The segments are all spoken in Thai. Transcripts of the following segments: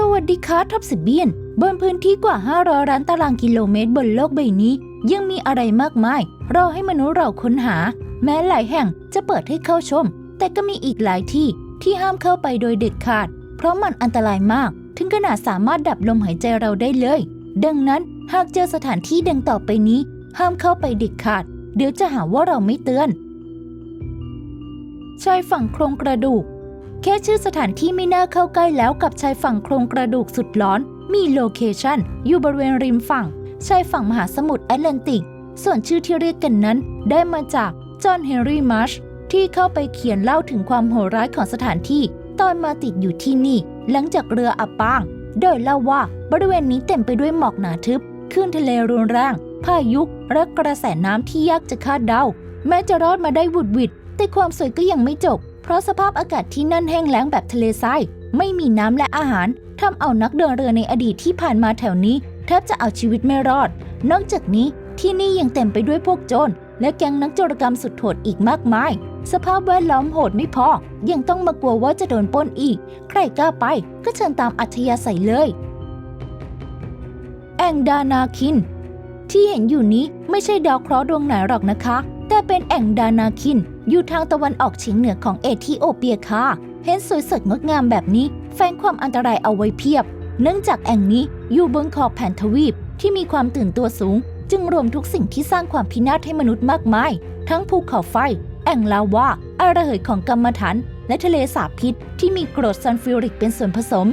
สวัสดีค่ะท็อปสิบเบียน บนพื้นที่กว่า 500ล้านตารางกิโลเมตรบนโลกใบนี้ ยังมีอะไรมากมายรอให้มนุษย์เราค้นหา แม้หลายแห่งจะเปิดให้เข้าชม แต่ก็มีอีกหลายที่ที่ห้ามเข้าไปโดยเด็ดขาด เพราะมันอันตรายมาก ถึงขนาดสามารถดับลมหายใจเราได้เลย ดังนั้นหากเจอสถานที่ดังต่อไปนี้ ห้ามเข้าไปเด็ดขาด เดี๋ยวจะหาว่าเราไม่เตือนชายฝั่งโครงกระดูก แค่ชื่อสถานที่ไม่น่าเข้าใกล้แล้วกับชายฝั่งโครงกระดูกสุดร้อน มีโลเคชันอยู่บริเวณริมฝั่ง ชายฝั่งมหาสมุทรแอตแลนติก ส่วนชื่อที่เรียกกันนั้น ได้มาจากจอห์นเฮนรี่มาร์ชที่เข้าไปเขียนเล่าถึงความโหดร้ายของสถานที่ ตอนมาติดอยู่ที่นี่ หลังจากเรืออับปาง โดยเล่าว่าบริเวณนี้เต็มไปด้วยหมอกหนาทึบคลื่นทะเลรุนแรงพายุและกระแสน้ำที่ยากจะคาดเดา แม้จะรอดมาได้หวุดหวิดแต่ความสวยก็ยังไม่จบ เพราะสภาพอากาศที่นั่นแห้งแล้งแบบทะเลทรายไม่มีน้ำและอาหารทำเอานักเดินเรือในอดีตที่ผ่านมาแถวนี้ แทบจะเอาชีวิตไม่รอด นอกจากนี้ที่นี่ยังเต็มไปด้วยพวกโจรและแก๊งนักโจรกรรมสุดโหดอีกมากมาย สภาพแวดล้อมโหดไม่พอ ยังต้องมากลัวว่าจะโดนปล้นอีก ใครกล้าไปก็เชิญตามอัธยาศัยเลย แองดานาคิน ที่เห็นอยู่นี้ไม่ใช่ดาวเคราะห์ดวงไหนหรอกนะคะ แต่เป็นแอ่งดานาคิน อยู่ทางตะวันออกเฉียงเหนือของเอธิโอเปียค่ะ เห็นสวยสดงดงามแบบนี้ แฝงความอันตรายเอาไว้เพียบ เนื่องจากแอ่งนี้อยู่บนขอบแผ่นทวีปที่มีความตื่นตัวสูง จึงรวมทุกสิ่งที่สร้างความพินาศให้มนุษย์มากมาย ทั้งภูเขาไฟ แอ่งลาวาอาระเหยของกรรมฐานและทะเลสาบพิษที่มีกรดซัลฟิวริกเป็นส่วนผสม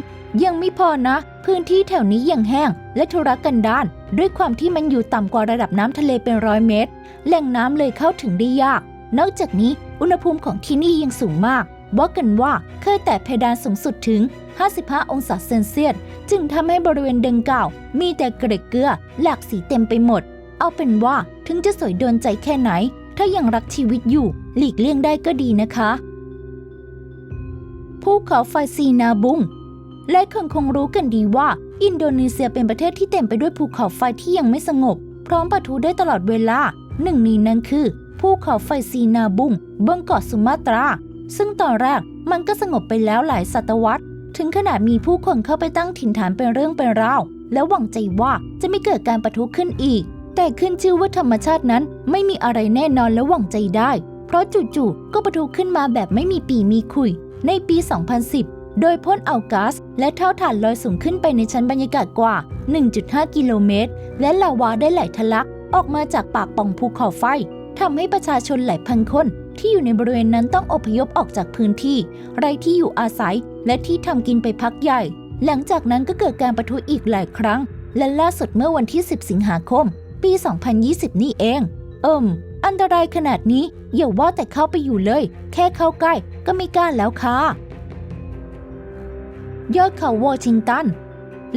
ยังไม่พอนะ พื้นที่แถวนี้ยังแห้ง และทุรกันดาร ด้วยความที่มันอยู่ต่ำกว่าระดับน้ำทะเลเป็นร้อยเมตร แหล่งน้ำเลยเข้าถึงได้ยาก นอกจากนี้อุณหภูมิของที่นี่ยังสูงมากว่ากันว่าเคยแต่เพดานสูงสุดถึง 55 องศาเซนเซียส จึงทำให้บริเวณดังกล่าว มีแต่เกล็ดเกลือหลากสีเต็มไปหมด เอาเป็นว่าถึงจะสวยโดนใจแค่ไหน ถ้ายังรักชีวิตอยู่ หลีกเลี่ยงได้ก็ดีนะคะ ภูเขาไฟซีนาบุง และคนคงรู้กันดีว่า อินโดนีเซียเป็นประเทศที่เต็มไปด้วยภูเขาไฟที่ยังไม่สงบ พร้อมปะทุได้ตลอดเวลาหนึ่งในนั้นคือภูเขาไฟซีนาบุงบนเกาะสุมาตรา ซึ่งตอนแรกมันก็สงบไปแล้วหลายศตวรรษ ถึงขนาดมีผู้คนเข้าไปตั้งถิ่นฐานเป็นเรื่องเป็นราวและหวังใจว่าจะไม่เกิดการปะทุขึ้นอีก แต่ขึ้นชื่อว่าธรรมชาตินั้นไม่มีอะไรแน่นอนและหวังใจได้ เพราะจู่ๆก็ปะทุขึ้นมาแบบไม่มีปีมีคุย ในปี 2010 โดยพ่นเอาก๊าซและเท่าฐานลอยสูงขึ้นไปในชั้นบรรยากาศกว่า 1.5 กิโลเมตร และลาวาได้ไหลทะลัก ออกมาจากปากป่องภูเขาไฟทำให้ประชาชนหลายพันคนที่อยู่ในบริเวณนั้นต้องอพยพออกจากพื้นที่ ไร้ที่อยู่อาศัย และที่ทำกินไปพักใหญ่ หลังจากนั้นก็เกิดการประทุอีกหลายครั้ง และล่าสุดเมื่อวันที่ 10 สิงหาคม ปี 2020 นี่เอง เอิมอันตรายขนาดนี้อย่าว่าแต่เข้าไปอยู่เลย แค่เข้าใกล้ก็ไม่กล้าแล้วค่ะ ยอดเขาวอชิงตัน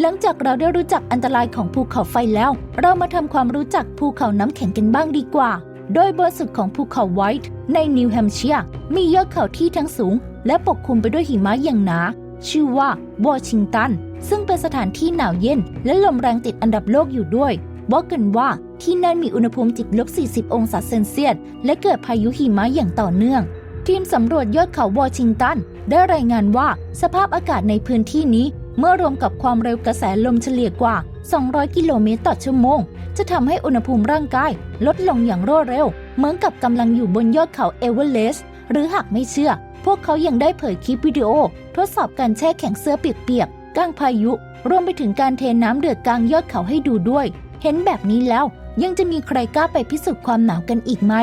หลังจากเราได้รู้จักอันตรายของภูเขาไฟแล้ว เรามาทำความรู้จักภูเขาน้ำแข็งกันบ้างดีกว่า โดยบนสุดของภูเขาไวท์ในนิวแฮมเชียร์มียอดเขาที่ทั้งสูง และปกคลุมไปด้วยหิมะอย่างหนา ชื่อว่าวอชิงตัน ซึ่งเป็นสถานที่หนาวเย็น และลมแรงติดอันดับโลกอยู่ด้วยว่ากันว่าที่นั่นมีอุณหภูมิติดลบ 40 องศาเซนเซียส และเกิดพายุหิมะอย่างต่อเนื่อง ทีมสำรวจยอดเขาวอชิงตัน ได้รายงานว่าสภาพอากาศในพื้นที่นี้ เมื่อรวมกับความเร็วกระแสลมเฉลี่ยกว่า 200 กิโลเมตรต่อชั่วโมง จะทำให้อุณหภูมิร่างกาย ลดลงอย่างรวดเร็ว เหมือนกับกำลังอยู่บนยอดเขาเอเวอเรสต์หรือหากไม่เชื่อ พวกเขายังได้เผยคลิปวิดีโอ ทดสอบการแช่แข็งเสื้อเปียกๆกลางพายุ รวมไปถึงการเทน้ำเดือดกลางยอดเขาให้ดูด้วย เห็นแบบนี้แล้วยังจะมีใครกล้าไปพิสูจน์ความหนาวกันอีกไหม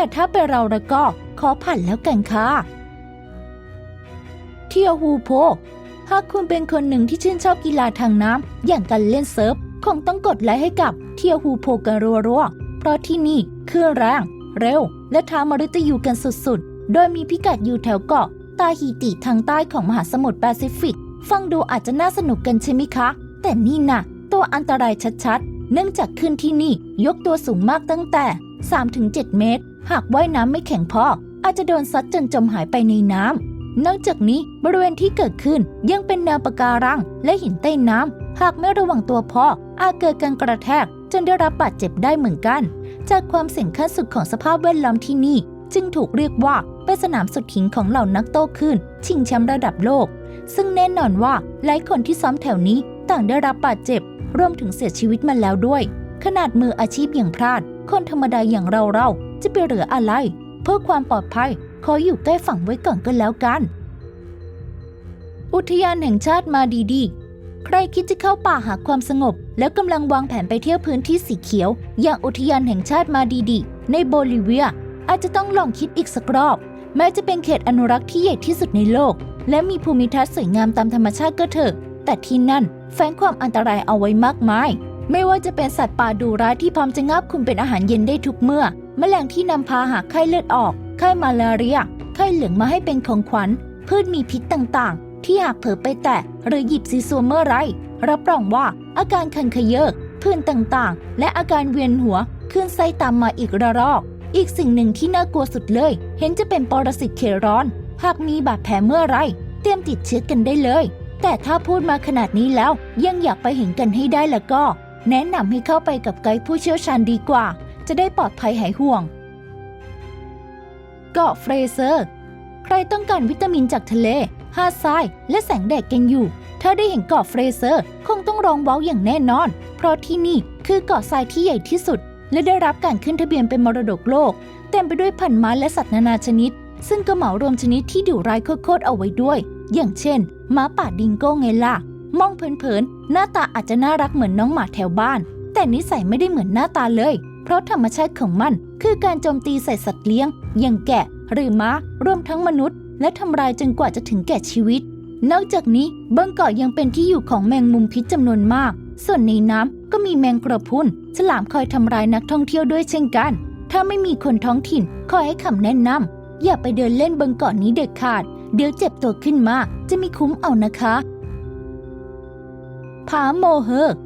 แต่ถ้าเป็นเราล้วก็ขอผ่านแล้วกันค่ะ เที่ยวฮูโพหากคุณเป็นคนหนึ่งที่ชื่นชอบกีฬาทางน้ำอย่างการเล่นเซิร์ฟ คงต้องกดไลค์ให้กับเที่ยวฮูโพกันรัวๆ เพราะที่นี่คลื่นแรง เร็ว และท้ามฤตยูกันสุดๆ โดยมีพิกัดอยู่แถวเกาะตาฮีติทางใต้ของมหาสมุทรแปซิฟิก ฟังดูอาจจะน่าสนุกกันใช่ไหมคะ แต่นี่น่ะ ตัวอันตรายชัดๆ เนื่องจากขึ้นที่นี่ยกตัวสูงมากตั้งแต่ 3-7 เมตร หากว่ายน้ำไม่แข็งพอ อาจจะโดนซัดจนจมหายไปในน้ำ นอกจากนี้บริเวณที่เกิดขึ้นยังเป็นแนวปะการังและหินใต้น้ำ หากไม่ระวังตัวพอ อาจเกิดการกระแทกจนได้รับบาดเจ็บได้เหมือนกัน จากความเสี่ยงขั้นสุดของสภาพแวดล้อมที่นี่ จึงถูกเรียกว่าเป็นสนามสุดหินของเหล่านักโต้คลื่นชิงแชมป์ระดับโลก ซึ่งแน่นอนว่าหลายคนที่ซ้อมแถวนี้ต่างได้รับบาดเจ็บ รวมถึงเสียชีวิตมาแล้วด้วย ขนาดมืออาชีพอย่างพลาด คนธรรมดาอย่างเราเราๆจะไปเหลืออะไร เพื่อความปลอดภัย ขออยู่ใกล้ฝั่งไว้ก่อนก็แล้วกัน อุทยานแห่งชาติมาดีดี ใครคิดจะเข้าป่าหาความสงบ แล้วกำลังวางแผนไปเที่ยวพื้นที่สีเขียว อย่างอุทยานแห่งชาติมาดีดี ในโบลิเวีย อาจจะต้องลองคิดอีกสักรอบ แม้จะเป็นเขตอนุรักษ์ที่ใหญ่ที่สุดในโลก และมีภูมิทัศน์สวยงามตามธรรมชาติก็เถอะแต่ที่นั่นแฝงความอันตรายเอาไว้มากมาย ไม่ว่าจะเป็นสัตว์ป่าดุร้ายที่พร้อมจะงับคุณเป็นอาหารเย็นได้ทุกเมื่อ แมลงที่นำพาหาไข้เลือดออก ไข้มาลาเรีย ไข้เหลืองมาให้เป็นของขวัญ พืชมีพิษต่างๆ ที่หากเผลอไปแตะหรือหยิบซีซัวเมื่อไร รับรองว่าอาการคันขยเยกผื่นต่างๆ และอาการเวียนหัวขึ้นไส้ตามมาอีกระรอก อีกสิ่งหนึ่งที่น่ากลัวสุดเลย เห็นจะเป็นปรสิตเขร้อน หากมีบาดแผลเมื่อไร เตรียมติดเชื้อกันได้เลย แต่ถ้าพูดมาขนาดนี้แล้วยังอยากไปเห็นกันให้ได้ล้วก็ แนะนำให้เข้าไปกับไกด์ผู้เชี่ยวชาญดีกว่า จะได้ปลอดภัยหายห่วง เกาะเฟรเซอร์ ใครต้องการวิตามินจากทะเลหาดทราย และแสงแดดกันอยู่ ถ้าได้เห็นเกาะเฟรเซอร์ คงต้องร้องว้าวอย่างแน่นอน เพราะที่นี่คือเกาะทรายที่ใหญ่ที่สุด และได้รับการขึ้นทะเบียนเป็นมรดกโลก เต็มไปด้วยพันธุ์ไม้และสัตว์นานาชนิด ซึ่งก็เหมารวมชนิดที่ดุร้ายโคตรๆเอาไว้ด้วย อย่างเช่นม้าป่าดิงโก้ไงล่ะ มองเผินๆหน้าตาอาจจะน่ารักเหมือนน้องหมาแถวบ้าน แต่นิสัยไม่ได้เหมือนหน้าตาเลย เพราะธรรมชาติของมัน คือการโจมตีใส่สัตว์เลี้ยง อย่างแกะ หรือม้ารวมทั้งมนุษย์ และทำลายจนกว่าจะถึงแก่ชีวิต นอกจากนี้บนเกาะยังเป็นที่อยู่ของแมงมุมพิษจำนวนมาก ส่วนในน้ำก็มีแมงกระพุนฉลามคอยทำร้ายนักท่องเที่ยวด้วยเช่นกัน ถ้าไม่มีคนท้องถิ่นคอยให้คำแนะนำอย่าไปเดินเล่นบนเกาะนี้เด็ดขาด เดี๋ยวเจ็บตัวขึ้นมา จะมีคุ้มเอานะคะ ผาโมเฮอร์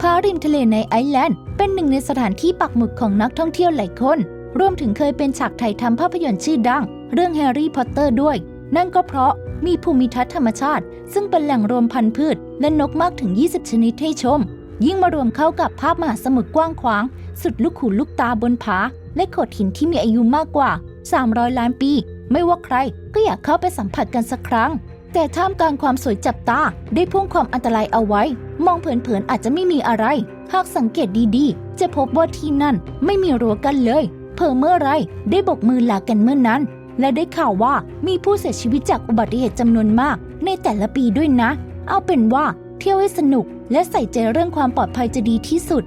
ผาริมทะเลในไอร์แลนด์ เป็นหนึ่งในสถานที่ปักหมุดของนักท่องเที่ยวหลายคน รวมถึงเคยเป็นฉากถ่ายทำภาพยนตร์ชื่อดัง เรื่องแฮร์รี่พอตเตอร์ด้วย นั่นก็เพราะมีภูมิทัศน์ธรรมชาติ ซึ่งเป็นแหล่งรวมพันธุ์พืช และนกมากถึง 20 ชนิดให้ชม ยิ่งมารวมเข้ากับภาพมหาสมุทรกว้างขวาง สุดลูกหูลูกตาบนผา และโขดหินที่มีอายุมากกว่า 300 ล้านปี ไม่ว่าใครก็อยากเข้าไปสัมผัสกันสักครั้ง แต่ท่ามกลางความสวยจับตาได้พุ่งความอันตรายเอาไว้ มองเผินๆอาจจะไม่มีอะไร หากสังเกตดีๆ จะพบว่าที่นั่นไม่มีรั้วกันเลยเพิ่เมื่อไรได้บกมือลากันเมื่อนั้น และได้ข่าวว่ามีผู้เสียชีวิตจากอุบัติเหตุจำนวนมาก ในแต่ละปีด้วยนะ เอาเป็นว่าเที่ยวให้สนุก และใส่ใจเรื่องความปลอดภัยจะดีที่สุด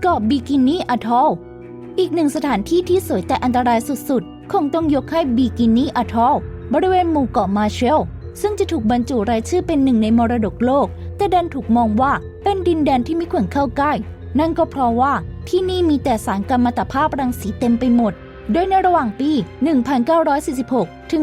เกาะบิกินี่อะทอลอีกหนึ่งสถานที่ที่สวยแต่อันตรายสุดๆ คงต้องยกให้บิกินี่อะทอล บริเวณหมู่เกาะมาเชล ซึ่งจะถูกบรรจุรายชื่อเป็นหนึ่งในมรดกโลก แต่ดันถูกมองว่าเป็นดินแดนที่ไม่ควรเข้าใกล้ นั่นก็เพราะว่าที่นี่มีแต่สารกัมมันตภาพรังสีเต็มไปหมด โดยในระหว่างปี 1946 ถึง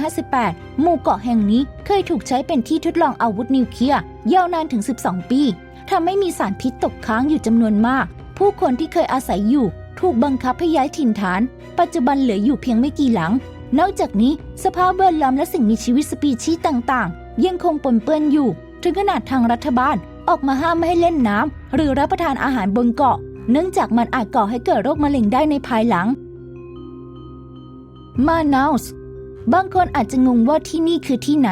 1958 หมู่เกาะแห่งนี้เคยถูกใช้เป็นที่ทดลองอาวุธนิวเคลียร์ยาวนานถึง 12 ปีทำให้มีสารพิษตกค้างอยู่จำนวนมาก ผู้คนที่เคยอาศัยอยู่ ถูกบังคับให้ย้ายถิ่นฐาน ปัจจุบันเหลืออยู่เพียงไม่กี่หลัง นอกจากนี้สภาพแวดล้อมและสิ่งมีชีวิตสปีชีส์ต่างๆ ยังคงปนเปื้อนอยู่ ถึงขนาดทางรัฐบาลออกมาห้ามไม่ให้เล่นน้ำหรือรับประทานอาหารบนเกาะ เนื่องจากมันอาจก่อให้เกิดโรคมะเร็งได้ในภายหลัง มานาสบางคนอาจจะงงว่าที่นี่คือที่ไหน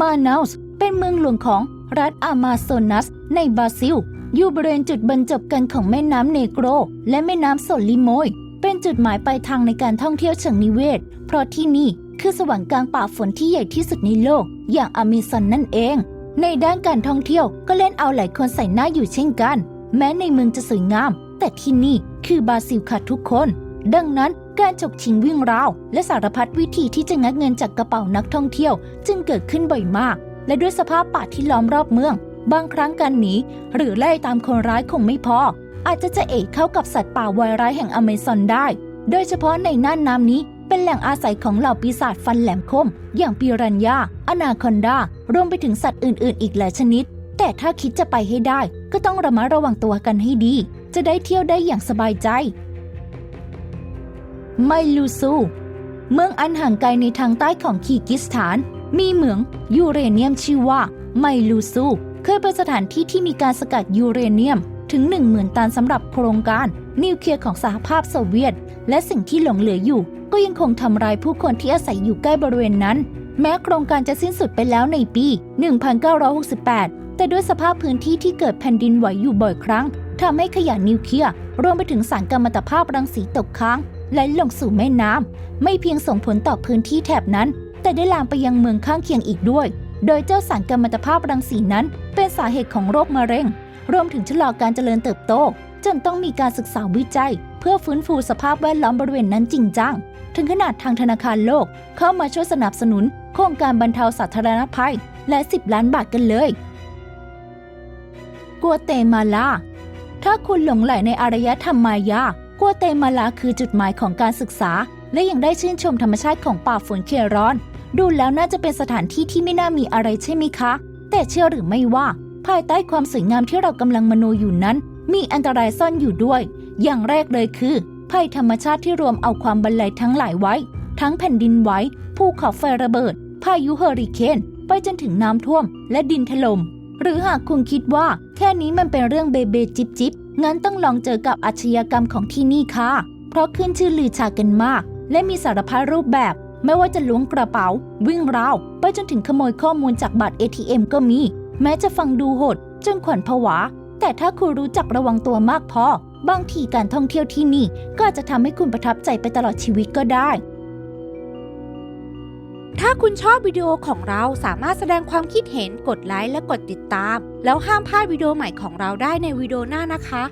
มานาสเป็นเมืองหลวงของรัฐอามาโซนัส ในบราซิล อยู่บริเวณจุดบรรจบกันของแม่น้ำเนโกร และแม่น้ำโซลิโมย เป็นจุดหมายปลายทางในการท่องเที่ยวเชิงนิเวศ เพราะที่นี่คือสวรรค์กลางป่าฝนที่ใหญ่ที่สุดในโลก อย่างอเมซอนนั่นเอง ในด้านการท่องเที่ยวก็เล่นเอาหลายคนใส่หน้าอยู่เช่นกัน แม้ในเมืองจะสวยงาม แต่ที่นี่คือบราซิลค่ะทุกคน ดังนั้นการฉกชิงวิ่งราว และสารพัดวิธีที่จะงัดเงินจากกระเป๋านักท่องเที่ยว จึงเกิดขึ้นบ่อยมาก และด้วยสภาพป่าที่ล้อมรอบเมือง บางครั้งการหนีหรือไล่ตามคนร้ายคงไม่พอ อาจจะจะเอกเข้ากับสัตว์ป่าวายร้ายแห่งอเมซอนได้ โดยเฉพาะในน่านน้ำนี้เป็นแหล่งอาศัยของเหล่าปีศาจฟันแหลมคม อย่างปิรันยาอนาคอนดา รวมไปถึงสัตว์อื่น ๆ อีกหลายชนิด แต่ถ้าคิดจะไปให้ได้ ก็ต้องระมัดระวังตัวกันให้ดี จะได้เที่ยวได้อย่างสบายใจ ไมลูซู เมืองอันห่างไกลในทางใต้ของคีกิสถาน มีเหมืองยูเรเนียมชื่อว่าไมลูซู เคยเป็นสถานที่ที่มีการสกัดยูเรเนียม ถึง 10,000 ตันสำหรับโครงการนิวเคลียร์ของสหภาพโซเวียต และสิ่งที่หลงเหลืออยู่ ก็ยังคงทำลายผู้คนที่อาศัยอยู่ใกล้บริเวณนั้น แม้โครงการจะสิ้นสุดไปแล้วในปี 1968 แต่ด้วยสภาพพื้นที่ที่เกิดแผ่นดินไหวอยู่บ่อยครั้งทำให้ขยะนิวเคลียร์รวมไปถึงสารกัมมันตภาพรังสีตกค้างไหลลงสู่แม่น้ำไม่เพียงส่งผลต่อพื้นที่แถบนั้น แต่ได้ลามไปยังเมืองข้างเคียงอีกด้วย โดยเจ้าสารกัมมันตภาพรังสีนั้น เป็นสาเหตุของโรคมะเร็ง รวมถึงชะลอการเจริญเติบโต จนต้องมีการศึกษาวิจัย เพื่อฟื้นฟูสภาพแวดล้อมบริเวณนั้นจริงจัง ถึงขนาดทางธนาคารโลก เข้ามาช่วยสนับสนุน โครงการบรรเทาสาธารณภัย และ 10 ล้านบาทกันเลยกัวเตมาลา ถ้าคุณหลงไหลในอารยธรรมมายากัวเตมาลาคือจุดหมายของการศึกษา และยังได้ชื่นชมธรรมชาติของป่าฝนเคร้อน ดูแล้วน่าจะเป็นสถานที่ที่ไม่น่ามีอะไรใช่ไหมคะ แต่เชื่อหรือไม่ว่า ภายใต้ความสวยงามที่เรากำลังมโนอยู่นั้น มีอันตรายซ่อนอยู่ด้วย อย่างแรกเลยคือ ภัยธรรมชาติที่รวมเอาความบรรลัยทั้งหลายไว้ ทั้งแผ่นดินไหวภูเขาไฟระเบิด พายุเฮอริเคนไปจนถึงน้ำท่วม และดินถล่มหรือหากคุณคิดว่า แค่นี้มันเป็นเรื่องเบเบจิบจิบงั้นต้องลองเจอกับอาชญากรรมของที่นี่ค่ะ เพราะขึ้นชื่อลือชากันมาก และมีสารพัดรูปแบบ ไม่ว่าจะล้วงกระเป๋า วิ่งราว ไปจนถึงขโมยข้อมูลจากบัตร ATM ก็มี แม้จะฟังดูโหดจนขวัญผวา แต่ถ้าคุณรู้จักระวังตัวมากพอ บางทีการท่องเที่ยวที่นี่ ก็จะทำให้คุณประทับใจไปตลอดชีวิตก็ได้ ถ้าคุณชอบวิดีโอของเราสามารถแสดงความคิดเห็นกดไลค์และกดติดตาม แล้วห้ามพลาดวิดีโอใหม่ของเราได้ในวิดีโอหน้านะคะ